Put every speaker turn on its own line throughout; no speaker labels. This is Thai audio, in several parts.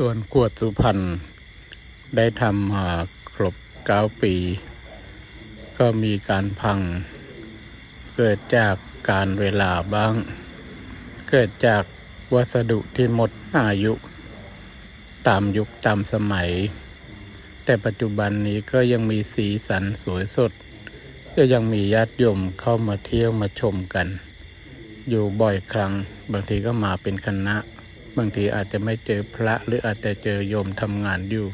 ส่วนขวดสุพรรณได้ทำมาครบเก้าปี ก็มีการพัง เกิดจากการเวลาบ้าง เกิดจากวัสดุที่หมดอายุ ตามยุคตามสมัย แต่ปัจจุบันนี้ก็ยังมีสีสันสวยสด ก็ยังมีญาติโยมเข้ามาเที่ยวมาชมกัน อยู่บ่อยครั้งบางทีก็มาเป็นคณะ บางทีอาจจะไม่เจอพระหรืออาจจะเจอโยมทำงานอยู่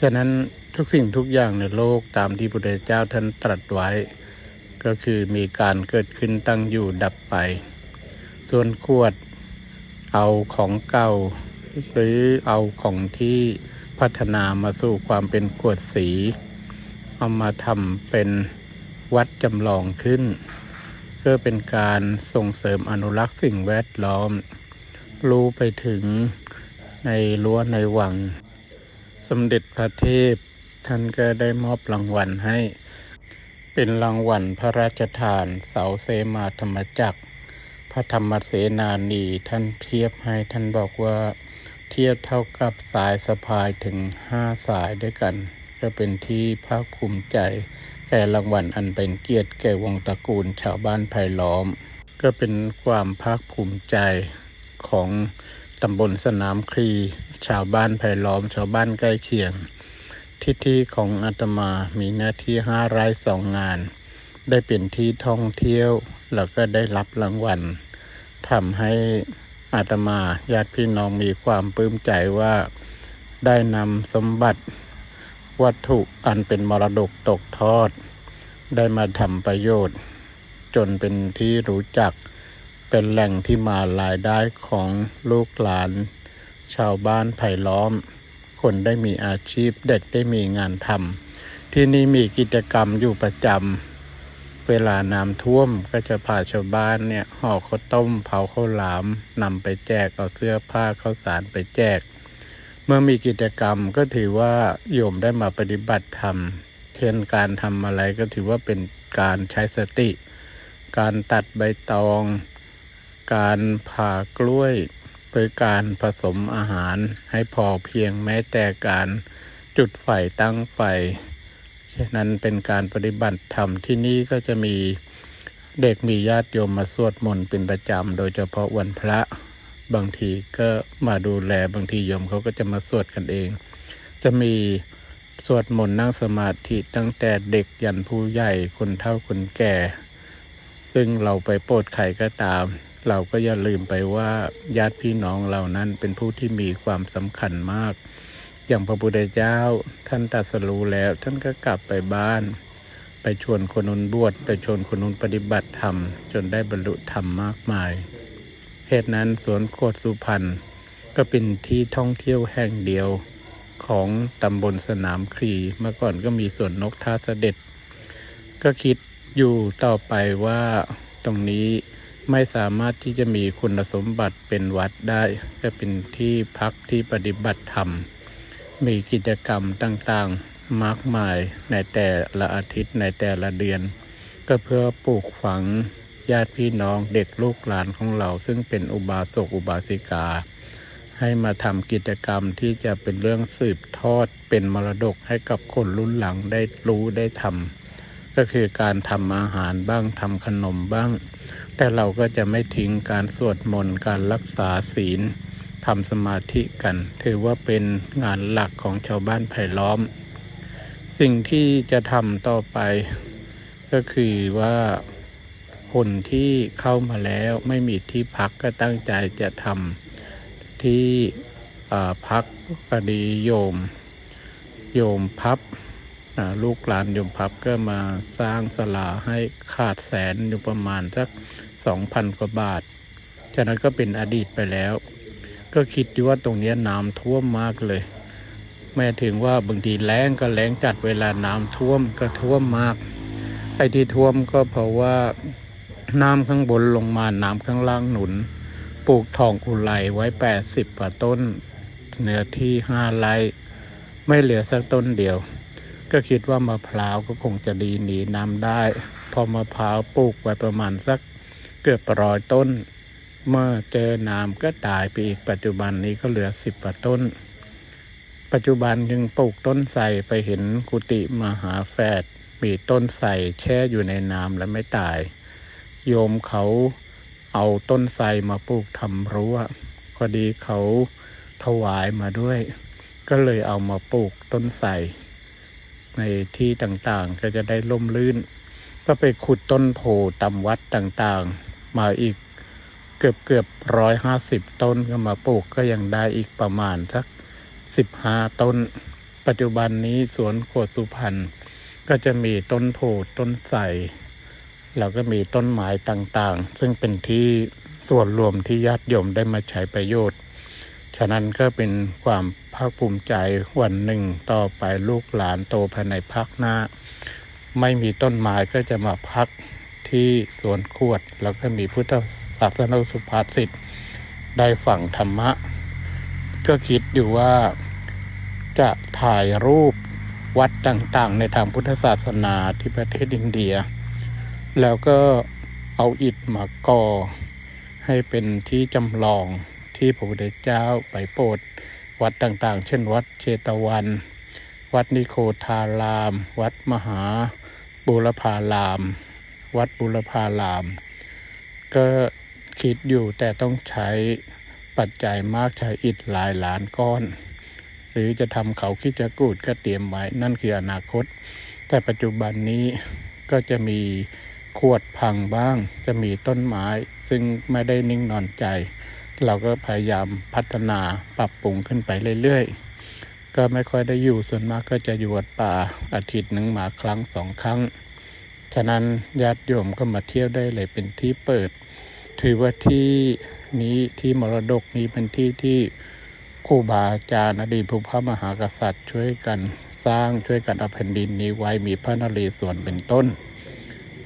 ฉะนั้นทุกสิ่งทุกอย่างในโลกตามที่พระเจ้าท่านตรัสไว้ ก็คือมีการเกิดขึ้นตั้งอยู่ดับไป ส่วนขวดเอาของเก่า หรือเอาของที่พัฒนามาสู่ความเป็นขวดสี เอามาทำเป็นวัดจำลองขึ้น เพื่อเป็นการส่งเสริมอนุรักษ์สิ่งแวดล้อม รู้ไปถึงในรั้วในวัง สมเด็จพระเทพท่านก็ได้มอบรางวัลให้ เป็นรางวัลพระราชทานเสาเสมาธรรมจักร พระธรรมเสนานีท่านเทียบให้ท่านบอกว่าเทียบเท่ากับสายสะพายถึงห้าสายด้วยกัน ก็เป็นที่ภาคภูมิใจแก่รางวัลอันเป็นเกียรติแก่วงตระกูลชาวบ้านไผ่ล้อม ก็เป็นความภาคภูมิใจ ของตำบลสนามครีชาวบ้านไผ่ล้อมชาวบ้านใกล้เคียง ที่ที่ของอาตมามีหน้าที่ห้าไร่สองงาน ได้เป็นที่ท่องเที่ยว แล้วก็ได้รับรางวัลทำให้อาตมาญาติพี่น้องมีความปลื้มใจว่าได้นำสมบัติ วัตถุอันเป็นมรดกตกทอด ได้มาทำประโยชน์ จนเป็นที่รู้จัก เป็นแหล่งที่มารายได้ของลูกหลาน ชาวบ้านไผ่ล้อม คนได้มีอาชีพเด็กได้มีงานทำที่นี่มีกิจกรรมอยู่ประจำเวลาน้ำท่วมก็จะพาชาวบ้านเนี่ยห่อข้าวต้มเผาข้าวหลามนำไปแจกเอาเสื้อผ้าข้าวสารไปแจก เมื่อมีกิจกรรมก็ถือว่าโยมได้มาปฏิบัติธรรมเช่นการทำอะไรก็ถือว่าเป็นการใช้สติ การตัดใบตอง การผ่ากล้วยหรือการผสมอาหารให้พอเพียงแม้แต่การจุดไฟตั้งไฟฉะนั้นเป็นการปฏิบัติธรรมที่นี่ก็จะมีเด็กมีญาติโยมมาสวดมนต์เป็นประจำ โดยเฉพาะวันพระบางทีก็มาดูแลบางทีโยมเขาก็จะมาสวดกันเอง จะมีสวดมนต์นั่งสมาธิตั้งแต่เด็กยันผู้ใหญ่คนเฒ่าคนแก่ ซึ่งเราไปโปรดใครก็ตาม เราก็อย่าลืมไปว่าญาติพี่น้องเหล่านั้นเป็นผู้ที่มีความสำคัญมาก อย่างพระพุทธเจ้าท่านตรัสรู้แล้ว ท่านก็กลับไปบ้าน ไปชวนคนนุนบวชไปชวนคนนุนปฏิบัติธรรม จนได้บรรลุธรรมมากมายเหตุนั้นสวนโคดสุพรรณก็เป็นที่ท่องเที่ยวแห่งเดียวของตำบลสนามครีเมื่อก่อนก็มีสวนนกท่าเสด็จ ก็คิดอยู่ต่อไปว่าตรงนี้ ไม่สามารถที่จะมีคุณสมบัติเป็นวัดได้จะเป็นที่พักที่ปฏิบัติธรรม มีกิจกรรมต่างๆมากมายในแต่ละอาทิตย์ในแต่ละเดือน ก็เพื่อปลูกฝังญาติพี่น้องเด็กลูกหลานของเรา ซึ่งเป็นอุบาสกอุบาสิกา ให้มาทำกิจกรรมที่จะเป็นเรื่องสืบทอดเป็นมรดกให้กับคนรุ่นหลังได้รู้ได้ทำก็คือการทำอาหารบ้างทำขนมบ้าง แต่เราก็จะไม่ทิ้งการสวดมนต์การรักษาศีลทำสมาธิกัน ถือว่าเป็นงานหลักของชาวบ้านไผ่ล้อม สิ่งที่จะทำต่อไป ก็คือว่าคนที่เข้ามาแล้วไม่มีที่พักก็ตั้งใจจะทำที่พักกดีโยม โยมพับลูกหลานโยมพับก็มาสร้างสลาให้ขาดแสนอยู่ประมาณสัก สองพันกว่าบาทฉะนั้นก็เป็นอดีตไปแล้ว ก็คิดอยู่ว่าตรงนี้น้ำท่วมมากเลย แม้ถึงว่าบางทีแล้งก็แล้งจัดเวลาน้ำท่วมก็ท่วมมาก ไอ้ที่ท่วมก็เพราะว่าน้ำข้างบนลงมาน้ำข้างล่างหนุน ปลูกทองอุไรไว้แปดสิบกว่าต้น เนื้อที่ห้าไร่ไม่เหลือสักต้นเดียว ก็คิดว่ามะพร้าวก็คงจะดีหนีน้ำได้ พอมะพร้าวปลูกไว้ประมาณสัก เกือบร้อยต้น เมื่อเจอน้ำก็ตายไปอีกปัจจุบันนี้ก็เหลือสิบกว่าต้น ปัจจุบันยังปลูกต้นไทรไปเห็นกุฏิมหาแฝดมีต้นไทรแช่อยู่ในน้ำและไม่ตาย โยมเขาเอาต้นไทรมาปลูกทำรั้วพอดีเขาถวายมาด้วย ก็เลยเอามาปลูกต้นไทรในที่ต่างๆก็จะได้ล่มลื่น ก็ไปขุดต้นโพตาวัดต่างๆ มาอีกเกือบเกือบร้อยห้าสิบต้นก็มาปลูกก็ยังได้อีกประมาณสักสิบห้าต้น ปัจจุบันนี้สวนโขดสุพรรณก็จะมีต้นโพต้นไทรแล้วก็มีต้นไม้ต่างๆ ซึ่งเป็นที่ส่วนรวมที่ญาติโยมได้มาใช้ประโยชน์ ฉะนั้นก็เป็นความภาคภูมิใจวันหนึ่งต่อไปลูกหลานโตภายในภาคหน้า ไม่มีต้นไม้ก็จะมาพัก ที่สวนขวด แล้วก็มีพุทธศาสนาสุภาษิตได้ฝังธรรมะ ก็คิดอยู่ว่าจะถ่ายรูปวัดต่างๆ ในทางพุทธศาสนาที่ประเทศอินเดีย แล้วก็เอาอิฐมาก่อ ให้เป็นที่จำลองที่พระพุทธเจ้าไปโปรดวัดต่างๆ เช่นวัดเชตวัน วัดนิโคทาราม วัดมหาบุรพาราม วัดบุรพาราม ก็คิดอยู่แต่ต้องใช้ปัจจัยมากใช้อิฐหลายล้านก้อน หรือจะทำเขาคิดจะกูดก็เตรียมไว้ นั่นคืออนาคต แต่ปัจจุบันนี้ก็จะมีขวดพังบ้าง จะมีต้นไม้ ซึ่งไม่ได้นิ่งนอนใจ เราก็พยายามพัฒนาปรับปรุงขึ้นไปเรื่อยๆ ก็ไม่ค่อยได้อยู่ส่วนมากก็จะอยู่วัดป่าอาทิตย์หนึ่งมาครั้งสองครั้ง ฉะนั้นญาติโยมก็มาเที่ยวได้เลยเป็นที่เปิด ถือว่าที่นี้ที่มรดกนี้เป็นที่ที่ครูบาอาจารย์อดีตผู้พระมหากษัตริย์ ช่วยกันสร้างช่วยกันเอาแผ่นดินนี้ไว้มีพระนเรศวรเป็นต้น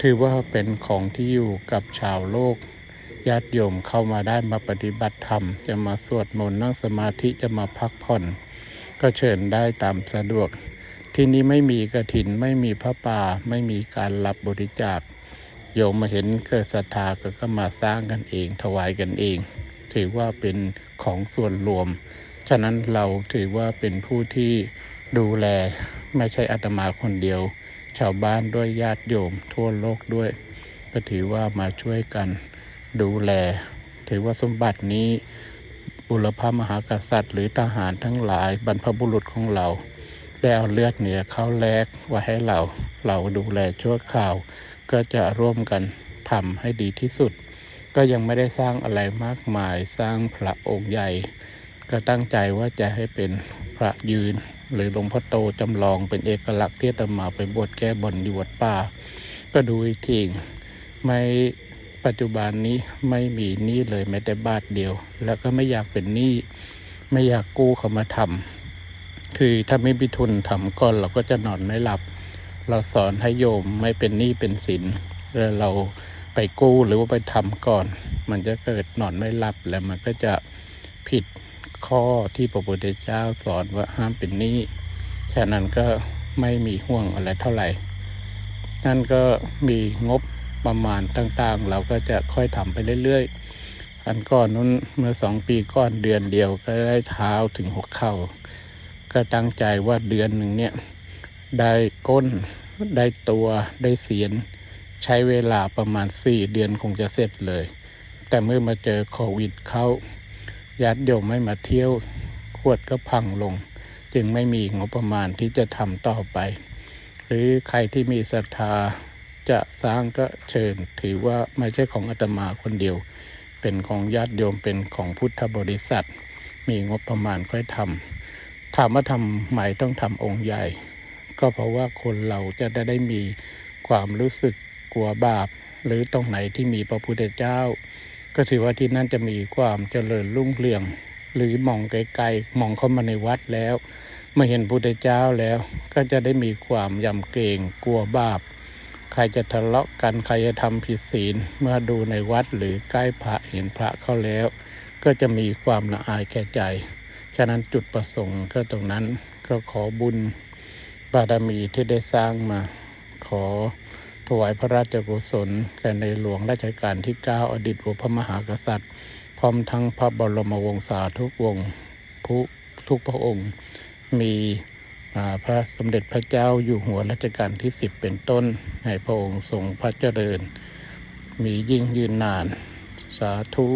ถือว่าเป็นของที่อยู่กับชาวโลกญาติโยมเข้ามาได้มาปฏิบัติธรรม จะมาสวดมนต์นั่งสมาธิจะมาพักผ่อน ก็เชิญได้ตามสะดวก ที่นี้ไม่มีกระถินไม่มีพระป่าไม่มีการรับบริจาคโยมมาเห็นเกิดศรัทธาก็ก็มาสร้างกันเองถวายกันเอง ถือว่าเป็นของส่วนรวม ฉะนั้นเราถือว่าเป็นผู้ที่ดูแลไม่ใช่อาตมาคนเดียว ชาวบ้านด้วยญาติโยมทั่วโลกด้วย ก็ถือว่ามาช่วยกันดูแล ถือว่าสมบัตินี้บุรพมหากษัตริย์ หรือทหารทั้งหลายบรรพบุรุษของเรา ได้เอาเลือดเหนือเขาแลกไว้ให้เราเราดูแลชั่วคราว ก็จะร่วมกันทำให้ดีที่สุด ก็ยังไม่ได้สร้างอะไรมากมายสร้างพระองค์ใหญ่ ก็ตั้งใจว่าจะให้เป็นพระยืน หรือหลวงพ่อโตจำลองเป็นเอกลักษณ์ที่ตมาไปบวชแก้บนอยู่วัดป่า ก็ดูอีกทีไม่ปัจจุบันนี้ไม่มีหนี้เลยแม้แต่บาทเดียว แล้วก็ไม่อยากเป็นหนี้ไม่อยากกู้เขามาทำ คือถ้าไม่มีทุนทำก่อนเราก็จะนอนไม่หลับ เราสอนให้โยมไม่เป็นหนี้เป็นสินแล้วเราไปกู้หรือว่าไปทำก่อน มันจะเกิดนอนไม่หลับแล้วมันก็จะผิดข้อที่พระพุทธเจ้าสอนว่าห้ามเป็นหนี้ฉะนั้นก็ไม่มีห่วงอะไรเท่าไหร่ นั่นก็มีงบประมาณต่างๆ เราก็จะค่อยทำไปเรื่อยๆ อันก่อนนู้นเมื่อสองปีก่อนเดือนเดียวก็ได้เท้าถึงหกเข่า ก็ตั้งใจว่าเดือนหนึ่งเนี่ย ได้ก้นได้ตัวได้เสียน ใช้เวลาประมาณสี่เดือนคงจะเสร็จเลย แต่เมื่อมาเจอโควิดเข้าญาติโยมไม่มาเที่ยวขวดก็พังลง จึงไม่มีงบประมาณที่จะทำต่อไป หรือใครที่มีศรัทธาจะสร้างก็เชิญ ถือว่าไม่ใช่ของอาตมาคนเดียว เป็นของญาติโยมเป็นของพุทธบริษัท มีงบประมาณค่อยทำ ถามว่าทำไมต้องทำองค์ใหญ่ ก็เพราะว่าคนเราจะได้ได้มีความรู้สึกกลัวบาป หรือตรงไหนที่มีพระพุทธเจ้า ก็ถือว่าที่นั่นจะมีความเจริญรุ่งเรือง หรือมองไกลๆมองเข้ามาในวัดแล้วมาเห็นพุทธเจ้าแล้ว ก็จะได้มีความยำเกรงกลัวบาป ใครจะทะเลาะกันใครจะทำผิดศีลเมื่อดูในวัดหรือใกล้พระเห็นพระเข้าแล้ว ก็จะมีความละอายแก่ใจ ฉะนั้นจุดประสงค์ก็ตรงนั้นก็ขอบุญบารมีที่ได้สร้างมา ขอถวายพระราชกุศลแก่ในหลวงรัชกาลที่ 9 อดีตพระมหากษัตริย์ พร้อมทั้งพระบรมวงศาทุกวงศ์ผู้ทุกพระองค์ มีพระสมเด็จพระเจ้าอยู่หัวรัชกาลที่ 10 เป็นต้น ให้พระองค์ทรงพระเจริญ มียิ่งยืนนาน สาธุ